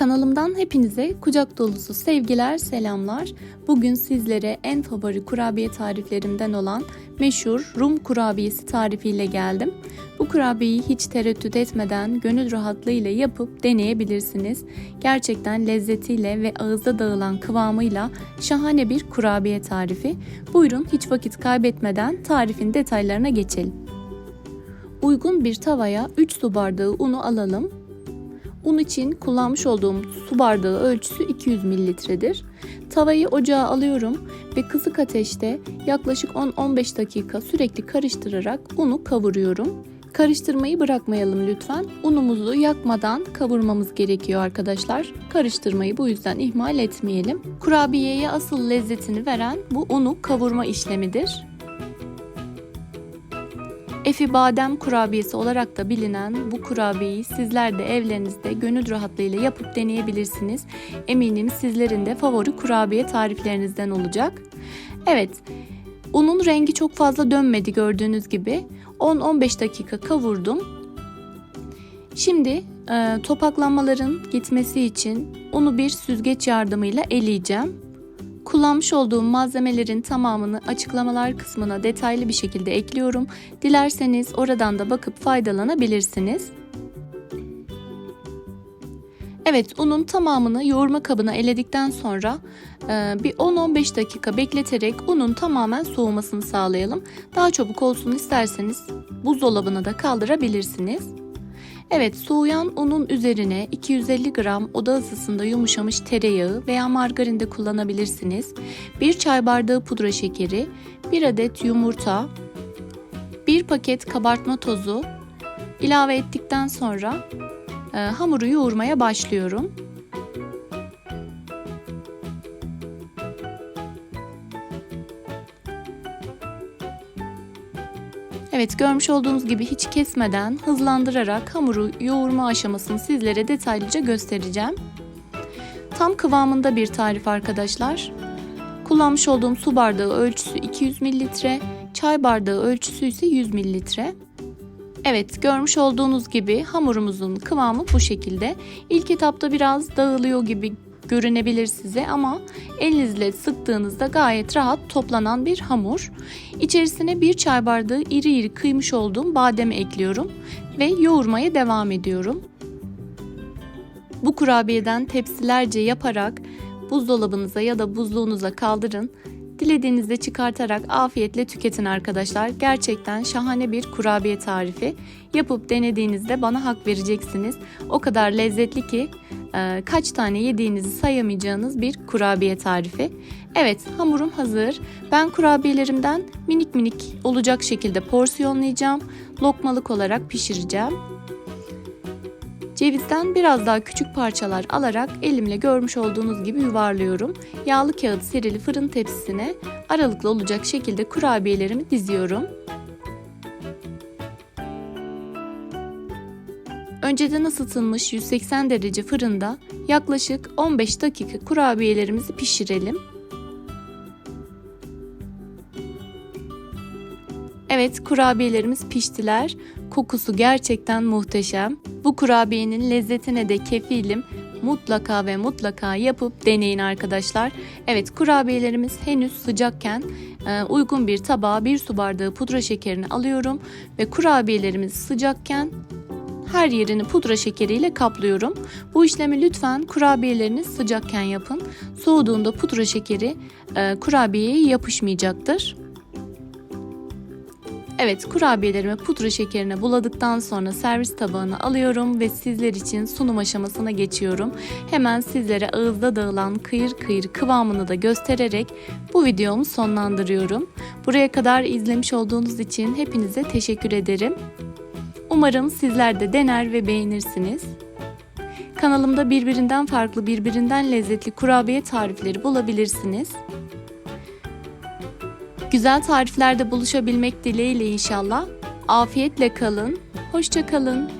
Kanalımdan hepinize kucak dolusu sevgiler, selamlar. Bugün sizlere en favori kurabiye tariflerimden olan meşhur Rum kurabiyesi tarifiyle geldim. Bu kurabiyeyi hiç tereddüt etmeden gönül rahatlığıyla yapıp deneyebilirsiniz. Gerçekten lezzetiyle ve ağızda dağılan kıvamıyla şahane bir kurabiye tarifi. Buyurun hiç vakit kaybetmeden tarifin detaylarına geçelim. Uygun bir tavaya 3 su bardağı unu alalım. Un için kullanmış olduğum su bardağı ölçüsü 200 mililitredir. Tavayı ocağa alıyorum ve kısık ateşte yaklaşık 10-15 dakika sürekli karıştırarak unu kavuruyorum. Karıştırmayı bırakmayalım lütfen. Unumuzu yakmadan kavurmamız gerekiyor arkadaşlar. Karıştırmayı bu yüzden ihmal etmeyelim. Kurabiyeye asıl lezzetini veren bu unu kavurma işlemidir. Efi badem kurabiyesi olarak da bilinen bu kurabiyeyi sizler de evlerinizde gönül rahatlığıyla yapıp deneyebilirsiniz. Eminim sizlerin de favori kurabiye tariflerinizden olacak. Evet, unun rengi çok fazla dönmedi gördüğünüz gibi. 10-15 dakika kavurdum. Şimdi e, topaklanmaların gitmesi için unu bir süzgeç yardımıyla eleyeceğim. Kullanmış olduğum malzemelerin tamamını açıklamalar kısmına detaylı bir şekilde ekliyorum. Dilerseniz oradan da bakıp faydalanabilirsiniz. Evet, unun tamamını yoğurma kabına eledikten sonra e, bir 10-15 dakika bekleterek unun tamamen soğumasını sağlayalım. Daha çabuk olsun isterseniz buzdolabına da kaldırabilirsiniz. Evet, soğuyan unun üzerine 250 gram oda ısısında yumuşamış tereyağı veya margarin de kullanabilirsiniz. 1 çay bardağı pudra şekeri, 1 adet yumurta, 1 paket kabartma tozu ilave ettikten sonra e, hamuru yoğurmaya başlıyorum. Evet görmüş olduğunuz gibi hiç kesmeden hızlandırarak hamuru yoğurma aşamasını sizlere detaylıca göstereceğim. Tam kıvamında bir tarif arkadaşlar. Kullanmış olduğum su bardağı ölçüsü 200 mililitre, çay bardağı ölçüsü ise 100 mililitre. Evet görmüş olduğunuz gibi hamurumuzun kıvamı bu şekilde. İlk etapta biraz dağılıyor gibi görünebilir size ama elinizle sıktığınızda gayet rahat toplanan bir hamur. İçerisine bir çay bardağı iri iri kıymış olduğum bademi ekliyorum ve yoğurmaya devam ediyorum. Bu kurabiyeden tepsilerce yaparak buzdolabınıza ya da buzluğunuza kaldırın. Dilediğinizde çıkartarak afiyetle tüketin arkadaşlar. Gerçekten şahane bir kurabiye tarifi. Yapıp denediğinizde bana hak vereceksiniz. O kadar lezzetli ki e, kaç tane yediğinizi sayamayacağınız bir kurabiye tarifi. Evet hamurum hazır. Ben kurabiyelerimden minik minik olacak şekilde porsiyonlayacağım. Lokmalık olarak pişireceğim. Cevizden biraz daha küçük parçalar alarak elimle görmüş olduğunuz gibi yuvarlıyorum. Yağlı kağıt serili fırın tepsisine aralıklı olacak şekilde kurabiyelerimi diziyorum. Önceden ısıtılmış 180 derece fırında yaklaşık 15 dakika kurabiyelerimizi pişirelim. Evet kurabiyelerimiz piştiler. Kokusu gerçekten muhteşem. Bu kurabiyenin lezzetine de kefilim. Mutlaka ve mutlaka yapıp deneyin arkadaşlar. Evet kurabiyelerimiz henüz sıcakken e, uygun bir tabağa bir su bardağı pudra şekerini alıyorum ve kurabiyelerimiz sıcakken her yerini pudra şekeriyle kaplıyorum. Bu işlemi lütfen kurabiyeleriniz sıcakken yapın. Soğuduğunda pudra şekeri e, kurabiyeye yapışmayacaktır. Evet kurabiyelerimi pudra şekerine buladıktan sonra servis tabağına alıyorum ve sizler için sunum aşamasına geçiyorum. Hemen sizlere ağızda dağılan kıyır kıyır kıvamını da göstererek bu videomu sonlandırıyorum. Buraya kadar izlemiş olduğunuz için hepinize teşekkür ederim. Umarım sizler de dener ve beğenirsiniz. Kanalımda birbirinden farklı, birbirinden lezzetli kurabiye tarifleri bulabilirsiniz. Güzel tariflerde buluşabilmek dileğiyle inşallah. Afiyetle kalın, hoşça kalın.